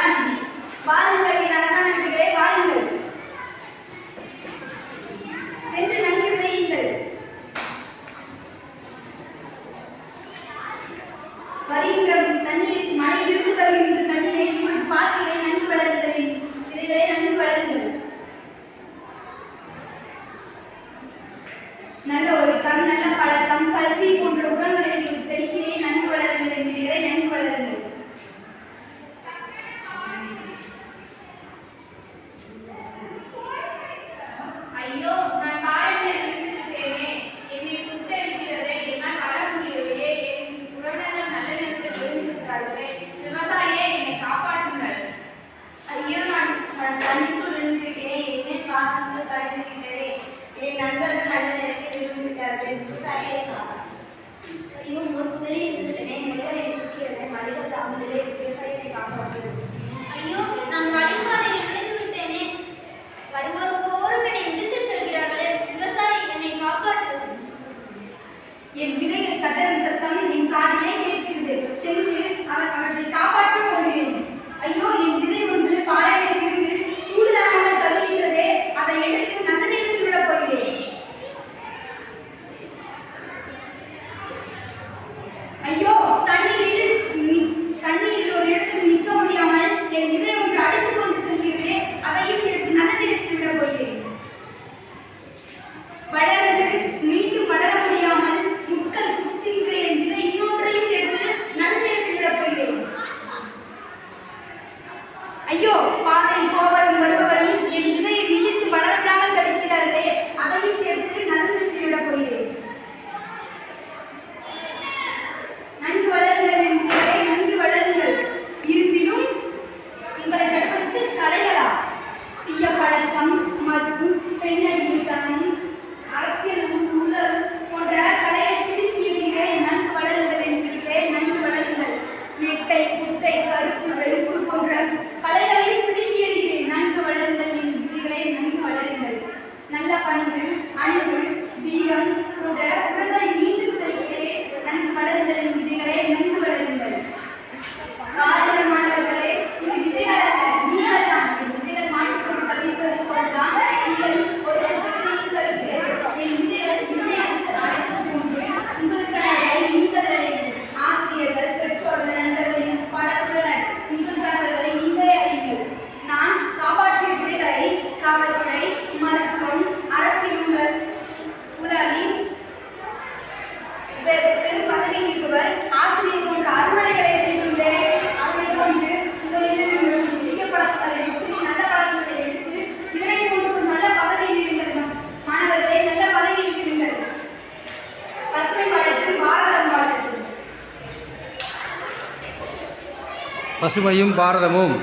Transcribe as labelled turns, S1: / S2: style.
S1: கருணாநிதி வாருங்கள் என் நன்கு விளையுங்கள் தண்ணீர் மழை இருந்து வருகின்ற தண்ணீரை பாசிகளை நன்கு வளர்த்தலின். இதை நன்கு
S2: விவசாயியை
S1: காப்பாற்றும் இவன் ஒரு புதிய மனித தாமலே
S3: பசுமையும் பாரதமும்.